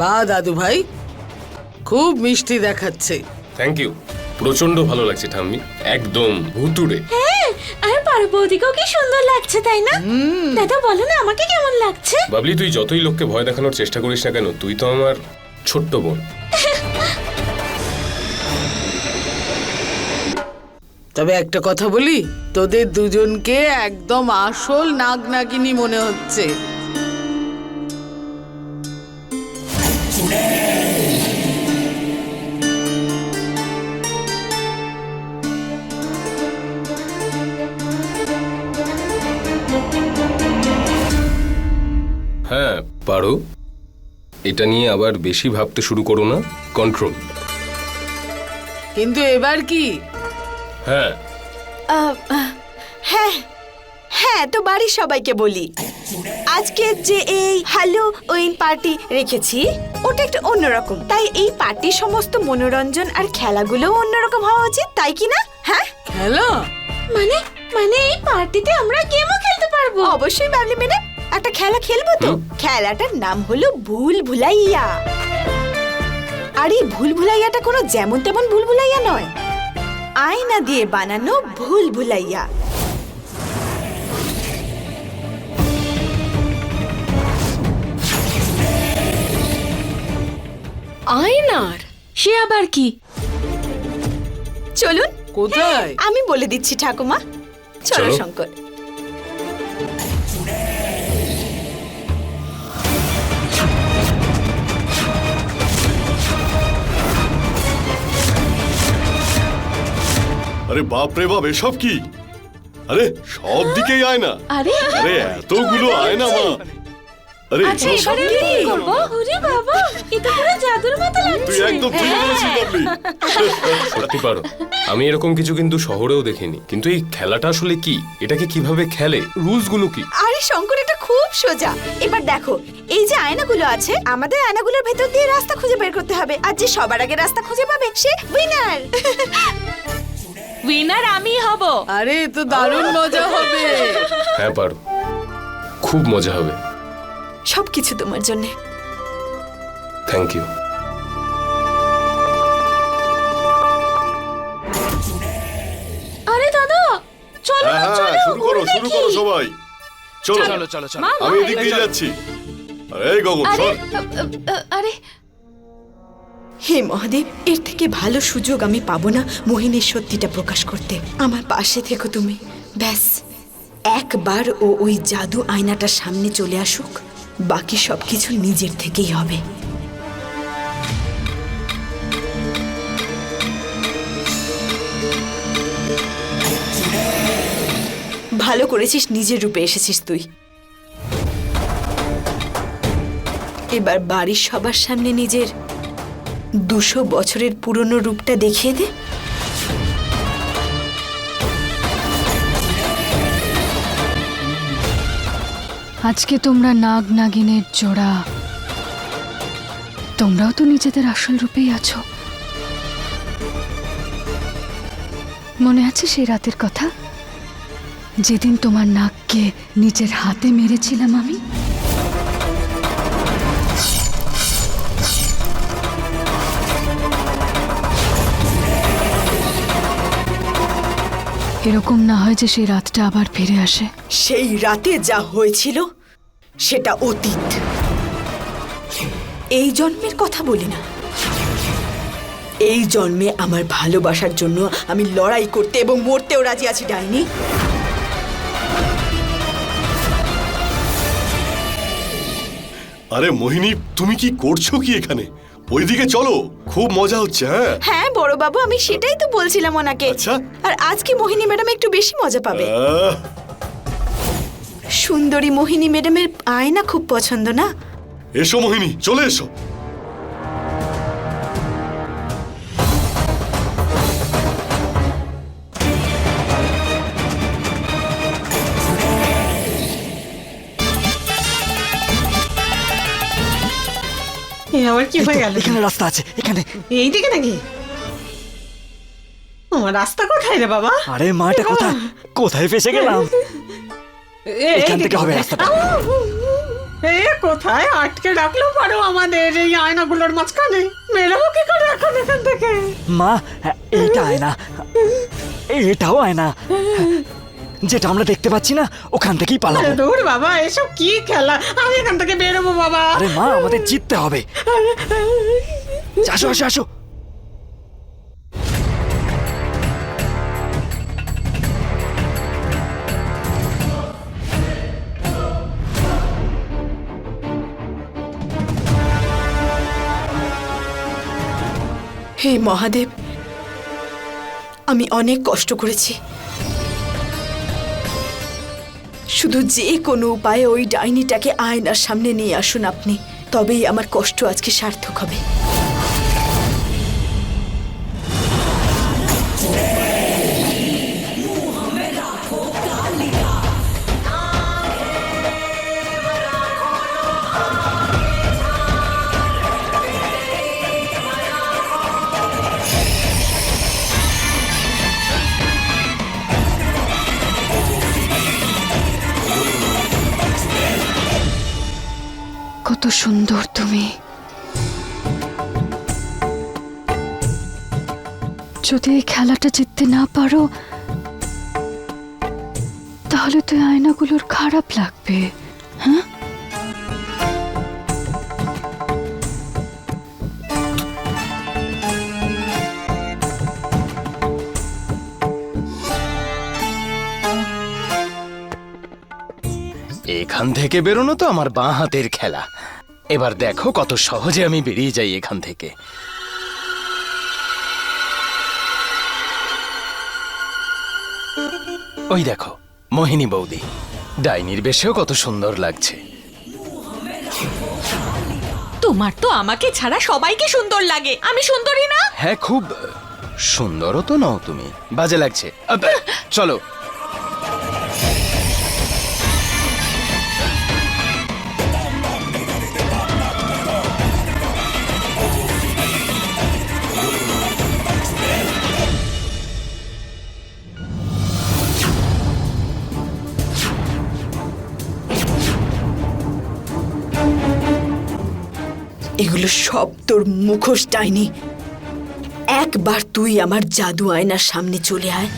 বা দাদু ভাই খুব মিষ্টি দেখাচ্ছে। থ্যাংক ইউ প্রচণ্ড ভালো লাগছে ঠাম্মি একদম ভুতুড়ে। হ্যাঁ আর পারো বৌদিকেও কি সুন্দর লাগছে তাই না? দাদা বলো না আমাকে কেমন লাগছে? বাবলি তুই যতই লোককে ভয় দেখানোর চেষ্টা করিস না কেন তুই তো আমার ছোট্ট বোন। তবে একটা কথা বলি তোদের দুজনকে একদম আসল নাগ নাগিনী মনে হচ্ছে। হ্যাঁ পারো। এটা নিয়ে আবার বেশি ভাবতে শুরু করো না। কন্ট্রোল। কিন্তু এবার কি? হ্যাঁ। আহ, আহ, হ্যাঁ হ্যাঁ তো বাড়ির সবাইকে বলি। আজকে যে এই হ্যালো ওইন পার্টি রেখেছি ওটা একটু অন্যরকম। তাই এই পার্টির সমস্ত মনোরঞ্জন আর খেলাগুলোও অন্যরকম হওয়া উচিত তাই কি না? হ্যাঁ? খেলা? মানে মানে এই পার্টিতে আমরা গেমও খেলতে পারব। অবশ্যই বাবলি ম্যাডাম একটা খেলা খেলব তো। খেলাটার নাম হলো ভুল ভুলাইয়া আর এই ভুল ভুলাইয়াটা কোনো যেমন তেমন ভুল ভুলাইয়া নয়। আয়না দিয়ে বানানো ভুল ভুলাইয়া। আয়নার? সে আবার কি? চলুন। কোথায়? আমি বলে দিচ্ছি ঠাকুমা। চলো চলো। শঙ্কর। আরে বাপ রে বাপ এসব কি? আরে সব দিকেই আয়না। আরে আরে এতগুলো আয়না মা। আরে আচ্ছা এসব এবারে কি? কি করব? ওরে বাবা এটা পুরো জাদুর মতো তুই একদম ঠিক বলেছিস বাবলি সত্যি পারো আমি এরকম কিছু কিন্তু শহরেও দেখিনি। কিন্তু এই খেলাটা আসলে কি? এটাকে কীভাবে খেলে? রুলসগুলো কি? আরে শঙ্কর এটা খুব সোজা। এবার দেখো এই যে আয়নাগুলো আছে আমাদের আয়নাগুলোর ভেতর দিয়ে রাস্তা খুঁজে বের করতে হবে। আর যে সবার আগে রাস্তা খুঁজে পাবে সে উইনার উইনার আমি হব। আরে তো দারুণ মজা হবে। হ্যাঁ পারো। খুব মজা হবে। সবকিছু তোমার জন্য। থ্যাংক ইউ আরে দাদা চলো হ্যাঁ না, হ্যাঁ চলো শুরু করো ঘুরে শুরু দেখি। করো সবাই। চলো। চলো চলো চলো। মা, আমি এদিক দিয়ে যাচ্ছি। আরে এই গগন আরে সর আ, আ, আ, আরে হে মহাদেব, এর থেকে ভালো সুযোগ আমি পাবো না মোহিনীর সত্যিটা প্রকাশ করতে। আমার পাশে থেকো তুমি। ব্যাস, একবার ও ওই জাদু আয়নাটার সামনে চলে আসুক, বাকি সব কিছু নিজের থেকেই হবে। ভালো করেছিস, নিজের রূপে এসেছিস তুই। এবার বাড়ির সবার সামনে নিজের দুশো বছরের পুরনো রূপটা দেখিয়ে দে। আজকে তোমরা নাগ নাগিনের জোড়া। তোমরাও তো নিজেদের আসল রূপেই আছো। মনে আছে সেই রাতের কথা? যেদিন তোমার নাককে নিজের হাতে মেরেছিলাম আমি? এরকম না হয় যে সেই রাতটা আবার ফিরে আসে। সেই রাতে যা হয়েছিল সেটা অতীত। এই জন্মের কথা বলি না। এই জন্মে আমার ভালোবাসার জন্য আমি লড়াই করতে এবং মরতেও রাজি আছি ডাইনি। আরে মোহিনী তুমি কি করছ কি এখানে? ওইদিকে চলো খুব মজা হচ্ছে হ্যাঁ? হ্যাঁ বড় বাবু আমি সেটাই তো বলছিলাম ওনাকে। আচ্ছা। আর আজকে মোহিনী ম্যাডাম একটু বেশি মজা পাবে। আহ, সুন্দরী মোহিনী ম্যাডামের আয়না খুব পছন্দ না? এসো মোহিনী চলে এসো। এ আমার কি হয়ে গেল? এখানে রাস্তা আছে এখানে। এইদিকে নাকি? আমার রাস্তা কোথায় রে বাবা? আরে মাটা কোথায়? কোথায় ফেসে গেলাম? এখান থেকে হবে রাস্তাটা। এ কোথায়? আটকে রাখল পারো আমাদের এই আয়নাগুলোর মাঝখানে। বেরোবো কি করে এখন এখান থেকে? মা হ্যাঁ, এইটা আয়না। এটাও আয়না। যেটা আমরা দেখতে পাচ্ছি না ওখান থেকেই পালাবো। দূর বাবা এসব কি খেলা? আমি এখান থেকে বেরোবো বাবা। আরে মা আমাদের জিততে হবে। আসো আসো আসো। হে মহাদেব আমি অনেক কষ্ট করেছি। শুধু যে কোনো উপায়ে ওই ডাইনিটাকে আয়নার সামনে নিয়ে আসুন আপনি। তবেই আমার কষ্ট আজকে সার্থক হবে। কত সুন্দর তুমি। যদি এই খেলাটা জিততে না পারো, তাহলে তো আয়নাগুলোর খারাপ লাগবে হ্যাঁ? এখান থেকে বেরোনো তো আমার বাঁ হাতের খেলা। এবার দেখো কত সহজে আমি বেরিয়ে যাই এখান থেকে। ওই দেখো মোহিনী বৌদি। ডাইনির বেশেও কত সুন্দর লাগছে। তোমার তো আমাকে ছাড়া সবাইকে সুন্দর লাগে। আমি সুন্দরী না? হ্যাঁ খুব সুন্দরও তো নও তুমি। বাজে লাগছে। চলো। এগুলো সব তোর মুখোশ ডাইনি। একবার তুই আমার জাদু আয়নার সামনে চলে আয়।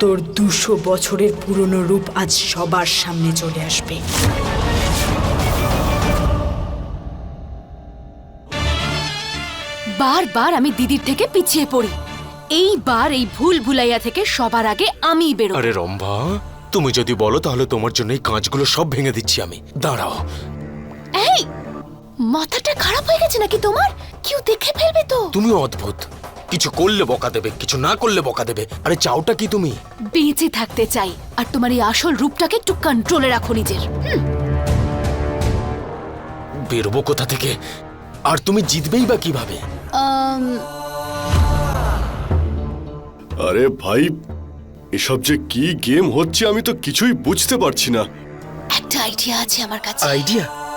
তোর দুশো বছরের পুরনো রূপ আজ সবার সামনে চলে আসবে। বারবার আমি দিদির থেকে পিছিয়ে পড়ি। এইবার এই ভুল ভুলাইয়া থেকে সবার আগে আমি বেরো আরে রম্ভা তুমি যদি বলো তাহলে তোমার জন্য এই কাঁচগুলো সব ভেঙে দিচ্ছি আমি। দাঁড়াও। এই মাথাটা খারাপ হয়ে গেছে নাকি তোমার? কেউ দেখে ফেলবে তো। তুমি অদ্ভুত। কিছু করলে বকা দেবে কিছু না করলে বকা দেবে। আরে চাওটা কি তুমি? বেঁচে থাকতে চাই আর তোমার এই আসল রূপটাকে একটু কন্ট্রোলে রাখো নিজের। বেরোবো কোথা থেকে? আর তুমি জিতবেই বা কীভাবে? আরে ভাই এসব যে কি গেম হচ্ছে আমি তো কিছুই বুঝতে পারছি না। একটা আইডিয়া আছে আমার কাছে। আইডিয়া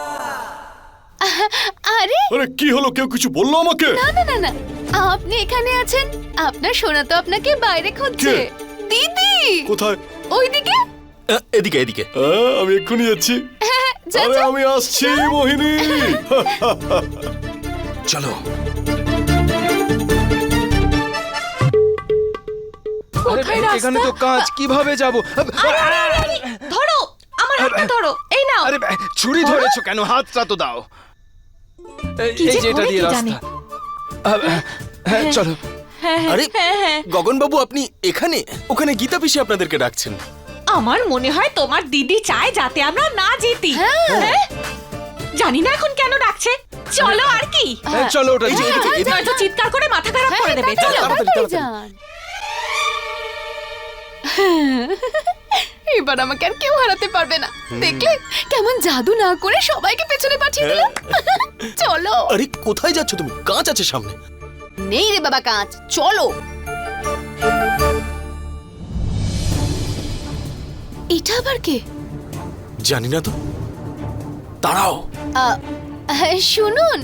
আরে! আরে কি হলো? কেউ কিছু বলল আমাকে? না না না না। আপনি এখানে আছেন? আপনার সোনা তো আপনাকে বাইরে খুঁজছে। কে? দিদি! কোথায়? ওইদিকে? আহ, এদিকে এদিকে। আমি এক্ষুনি যাচ্ছি। যা, আরে যা। আমি আসছি মোহিনী! চলো। আরে, এখানে তো কাঁচ কীভাবে যাব? ধরো আমার হাতটা ধরো এই নাও। আরে ছুরি ধরেছো কেন? হাতটা তো দাও। কি যে এই যে এটা করে দিয়ে কে রাস্তা। আহ, হ্যাঁ চলো। আরে হ্যাঁ হ্যাঁ। গগনবাবু আপনি এখানে? ওখানে গীতা পিসি আপনাদেরকে ডাকছেন। আমার মনে হয় তোমার দিদি চায় যাতে আমরা না জিতি হ্যাঁ? জানি না এখন কেন ডাকছে। চলো আর কি। হ্যাঁ, চলো ওটা এই যে, এদিকে, এদিকে। নয়তো চিৎকার করে মাথা খারাপ করে দেবে। হ্যাঁ, চলো। তাড়াতাড়ি, তাড়াতাড়ি। তাড়াতাড়ি। যান। এবার আমাকে আর কেউ হারাতে পারবে না। দেখলে? কেমন জাদু না করে সবাইকে পেছনে পাঠিয়ে দিল চলো। আরে কোথায় যাচ্ছ তুমি? কাঁচ আছে সামনে। নেই রে বাবা কাঁচ চলো। এটা আবার কে? জানি না তো। দাঁড়াও। আহ, শুনুন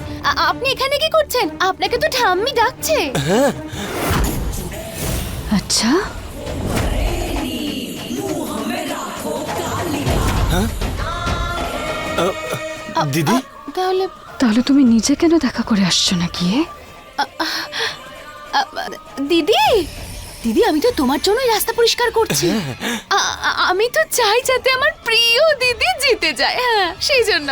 আপনি এখানে কি করছেন? আপনাকে তো ঠাম্মি ডাকছে। আচ্ছা। দিদি? তাহলে তাহলে তুমি নিজে কেন দেখা করে আসছো না গিয়ে? আ, দিদি? দিদি আমি তো তোমার জন্যই রাস্তা পরিষ্কার করছি। আ- আমি তো চাই যাতে আমার প্রিয় দিদি জিতে যায় হ্যাঁ সেই জন্য।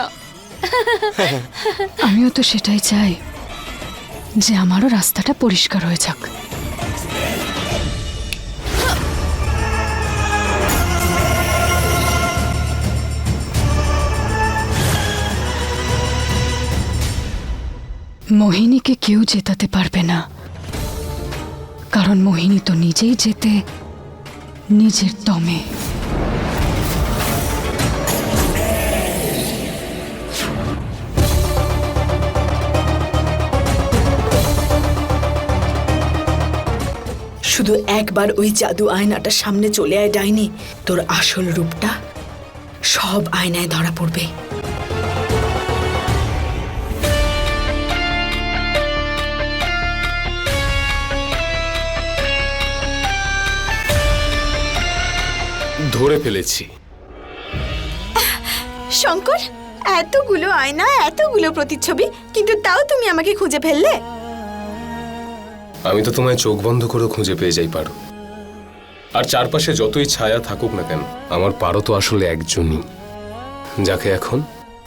আমিও তো সেটাই চাই যে আমারও রাস্তাটা পরিষ্কার হয়ে যাক। মোহিনীকে কেউ জেতাতে পারবে না। কারণ মোহিনী তো নিজেই যেতে নিজের দমে। শুধু একবার ওই জাদু আয়নাটার সামনে চলে আয়, ডাইনি। তোর আসল রূপটা সব আয়নায় ধরা পড়বে। ধরে ফেলেছি। শঙ্কর এতগুলো আয়না এতগুলো প্রতিচ্ছবি কিন্তু তাও তুমি আমাকে খুঁজে ফেললে? আমি তো তোমায় চোখ বন্ধ করে খুঁজে পেয়ে যাই পারো। আর চারপাশে যতই ছায়া থাকুক না কেন আমার পারো তো আসলে একজনই যাকে এখন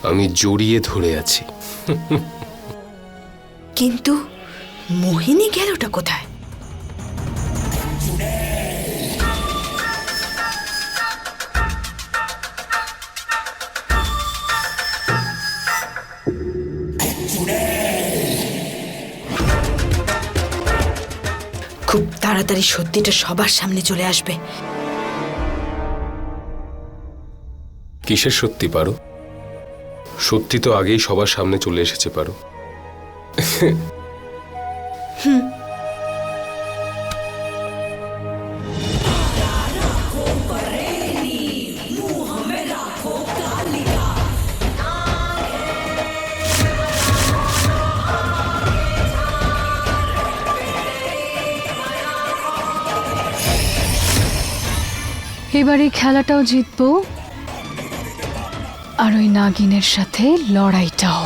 আমি জড়িয়ে ধরে আছি। কিন্তু মোহিনী গেলটা কোথায়? তাড়াতাড়ি সত্যিটা সবার সামনে চলে আসবে। কিসের সত্যি, পারো? সত্যি তো আগেই সবার সামনে চলে এসেছে, পারো? এবার এই খেলাটাও জিতবো। আর ওই নাগিনের সাথে লড়াইটাও।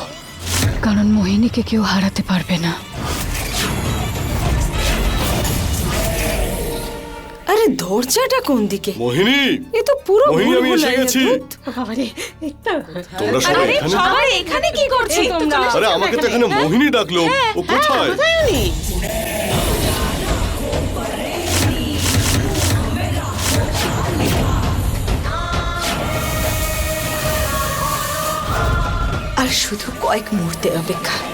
কারণ মোহিনীকে কেউ হারাতে পারবে না। আরে দরজাটা কোন দিকে? মোহিনী! এ তো পুরো মোহিনী আমি এসে গেছি। ভূত। বাবারে একটা তোমরা সবাই এখানে? সবাই এখানে কি করছি তোমরা? আরে আমাকে তো এখানে। মোহিনী ডাকলো। ও কোথায়? কোথায় উনি? শুধু কয়েক মুহূর্তের অপেক্ষা।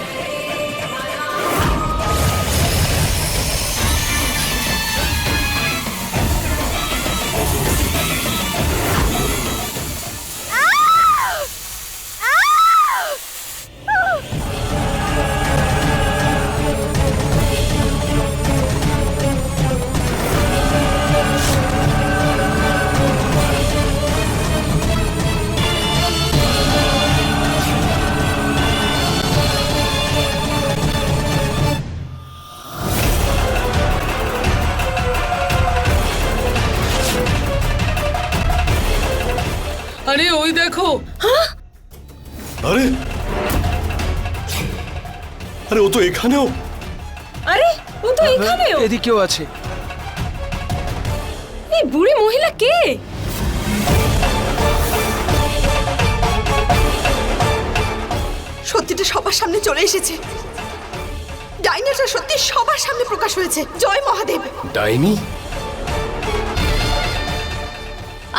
আরে ওই দেখো। আরে। আরে ও তো এখানেও। আরে ও তো এখানেও। এদিকেও আছে। এই বুড়ি মহিলা কে? সত্যিটা সবার সামনে চলে এসেছে। ডাইনাটা সত্যি সবার সামনে প্রকাশ হয়েছে। জয় মহাদেব। ডাইনি?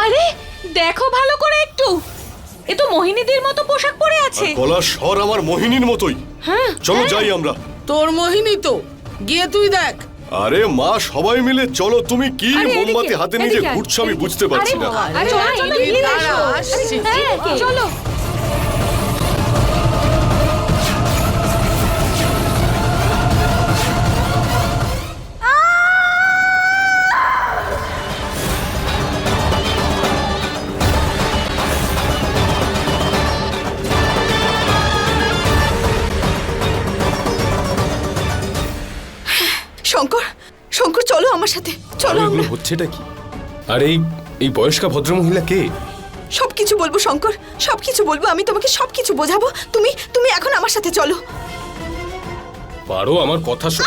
আরে দেখো ভালো এ তো মোহিনীদের মতো পোশাক পরে আছে। গলা স্বর আমার মোহিনীর মতোই। চলো যাই আমরা। তোর মোহিনী তো। গিয়ে তুই দেখ। আরে মা সবাই মিলে চলো তুমি কি মোমবাতি হাতে নিয়ে ঘুরছো আমি বুঝতে পারছি না। চলো, শঙ্কর শঙ্কর চলো আমার সাথে চলো আমরা। হচ্ছেটা কি? আর এই এই বয়স্কা ভদ্রমহিলা কে? সব কিছু বলব শঙ্কর সবকিছু বলব আমি তোমাকে সবকিছু বোঝাবো। তুমি তুমি এখন আমার সাথে চলো। পারো আমার কথা শোন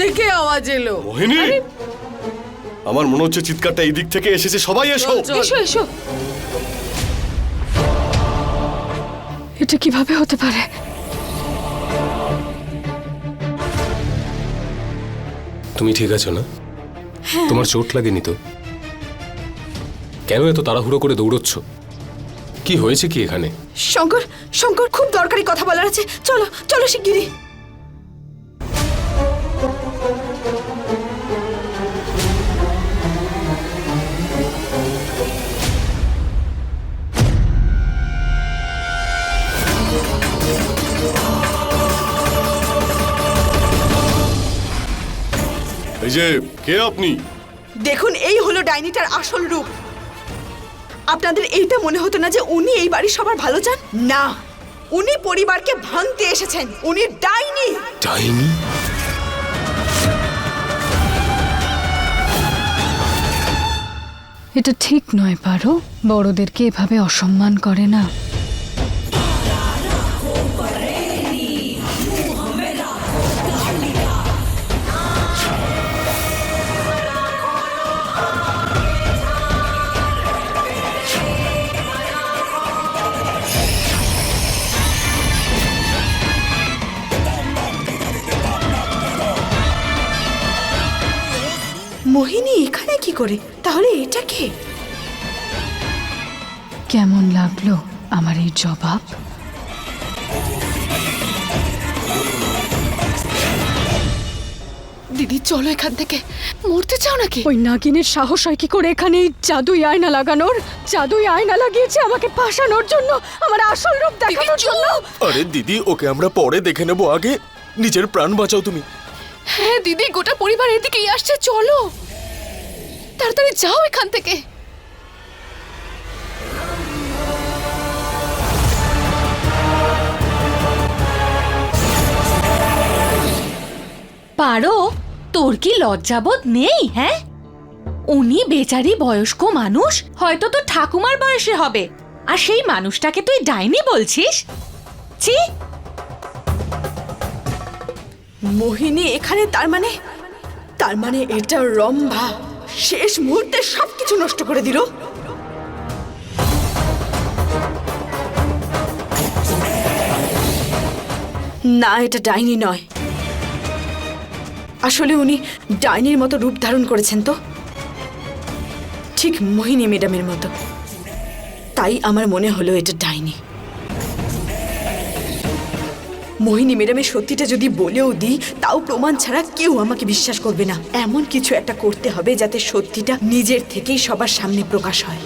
কোত্থেকে আওয়াজ এলো। মোহিনী! আমার মনে হচ্ছে চিৎকারটা এই দিক থেকে এসেছে সবাই এসো। এসো এসো। এটা কীভাবে হতে পারে? তুমি ঠিক আছো না? তোমার চোট লাগেনি তো? কেন এত তাড়াহুড়ো করে দৌড়চ্ছ? কি হয়েছে কি এখানে? শঙ্কর শঙ্কর খুব দরকারি কথা বলার আছে। চলো চলো শিগগিরই। এই যে কে আপনি? দেখুন এই হলো ডাইনিটার আসল রূপ। আপনাদের এইটা মনে হতো না যে উনি এই বাড়ির সবার ভালো চান? না। উনি পরিবারকে ভাঙতে এসেছেন। উনি ডাইনি। ডাইনি? এটা ঠিক নয় পারো বড়দেরকে এভাবে অসম্মান করে না। করে তাহলে এটা কে? কেমন লাগল আমার এই জবাব? দিদি চলো এখান থেকে। মরতে চাও নাকি? ওই নাগিনের সাহস হয় কি করে এখানে এই জাদুই আয়না লাগানোর? জাদুই আয়না লাগিয়েছে আমাকে ফাঁসানোর জন্য আমার আসল রূপ দেখানোর জন্য। আরে দিদি ওকে আমরা পরে দেখে নেব আগে। নিজের প্রাণ বাঁচাও তুমি। হ্যাঁ দিদি গোটা পরিবার এদিকেই আসছে চলো। তাড়াতাড়ি যাও এখান থেকে। পারো, তোর কি লজ্জাবোধ নেই হ্যাঁ? উনি বেচারি বয়স্ক মানুষ, হয়তো তো ঠাকুমার বয়সে হবে। আর সেই মানুষটাকে তুই ডাইনি বলছিস? ছি! মোহিনী এখানে, তার মানে তার মানে এটা রম্ভা। শেষ মুহূর্তে সবকিছু নষ্ট করে দিল। না, এটা ডাইনি নয়। আসলে উনি ডাইনির মতো রূপ ধারণ করেছেন তো। ঠিক মোহিনী ম্যাডামের মতো। তাই আমার মনে হলো এটা মোহিনী ম্যাডামের সত্যিটা যদি বলেও দিই তাও প্রমাণ ছাড়া কেউ আমাকে বিশ্বাস করবে না। এমন কিছু একটা করতে হবে যাতে সত্যিটা নিজের থেকেই সবার সামনে প্রকাশ হয়।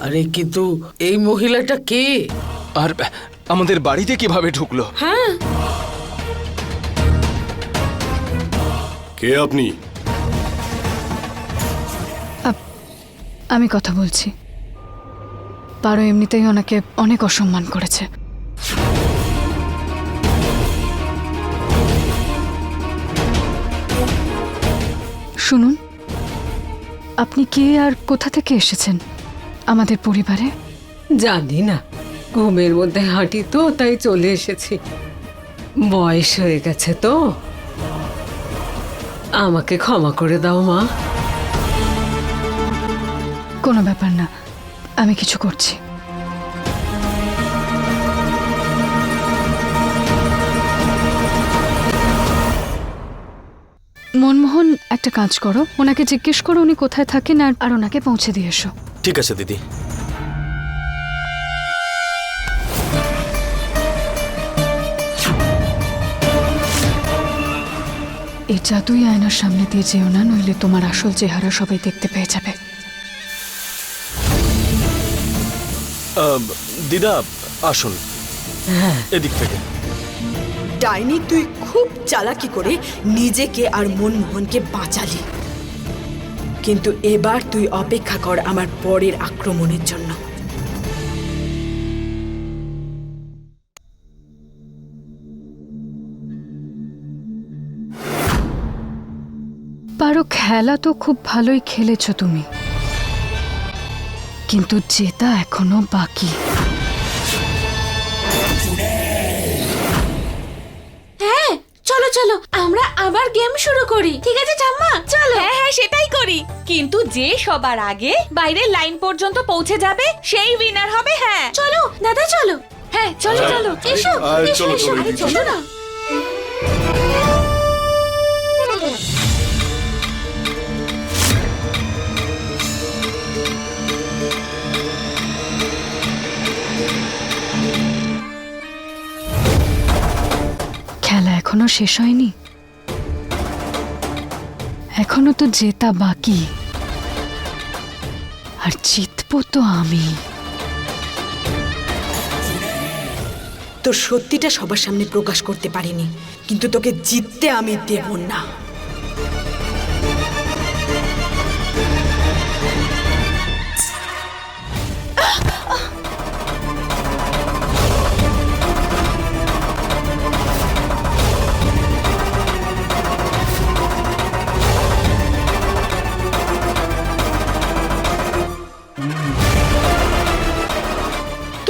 আরে কিন্তু এই মহিলাটা কে? আর আমাদের বাড়িতে কীভাবে ঢুকলো? হ্যাঁ। কে আপনি? আমি কথা বলছি। পারো এমনিতেই ওনাকে অনেক অসম্মান করেছে। শুনুন আপনি কে আর কোথা থেকে এসেছেন আমাদের পরিবারে? জানি না ঘুমের মধ্যে হাঁটি তো তাই চলে এসেছি। বয়স হয়ে গেছে তো। আমাকে ক্ষমা করে দাও মা। কোনো ব্যাপার না আমি কিছু করছি। মনমোহন একটা কাজ করো। ওনাকে জিজ্ঞেস করো উনি কোথায় থাকেন আর আর ওনাকে পৌঁছে দিয়ে এসো। ঠিক আছে দিদি। এই জাদুই আয়নার সামনে দিয়ে যেও না নইলে তোমার আসল চেহারা সবাই দেখতে পেয়ে যাবে। আম, দিদা আসুন। এদিক থেকে। ডাইনি, তুই খুব চালাকি করে নিজেকে আর মনমোহনকে বাঁচালি। কিন্তু এবার তুই অপেক্ষা কর আমার পরের আক্রমণের জন্য। পারো, খেলা তো খুব ভালোই খেলেছ তুমি। কিন্তু জেতা এখনও বাকি। চলো আমরা আবার গেম শুরু করি। ঠিক আছে ঠাম্মা? চলো। হ্যাঁ হ্যাঁ সেটাই করি। কিন্তু যে সবার আগে বাইরের লাইন পর্যন্ত পৌঁছে যাবে সেই উইনার হবে হ্যাঁ। চলো দাদা চলো। হ্যাঁ চলো এসো এসো চলো, এসো। চলো, আরে চলো না। এখনও শেষ হয়নি? এখনও তো জেতা বাকি। আর জিতবো তো আমি। তোর সত্যিটা সবার সামনে প্রকাশ করতে পারিনি, কিন্তু তোকে জিততে আমি দেব না।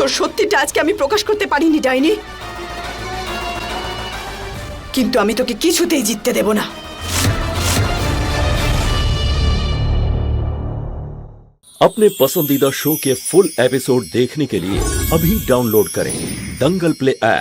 তোর সত্যিটা আজকে আমি প্রকাশ করতে পারিনি ডাইনি কিন্তু আমি তোকে কিছুতেই জিততে দেব না अपने पसंदीदा शो के फुल एपिसोड देखने के लिए अभी डाउनलोड करें दंगल प्ले ऐप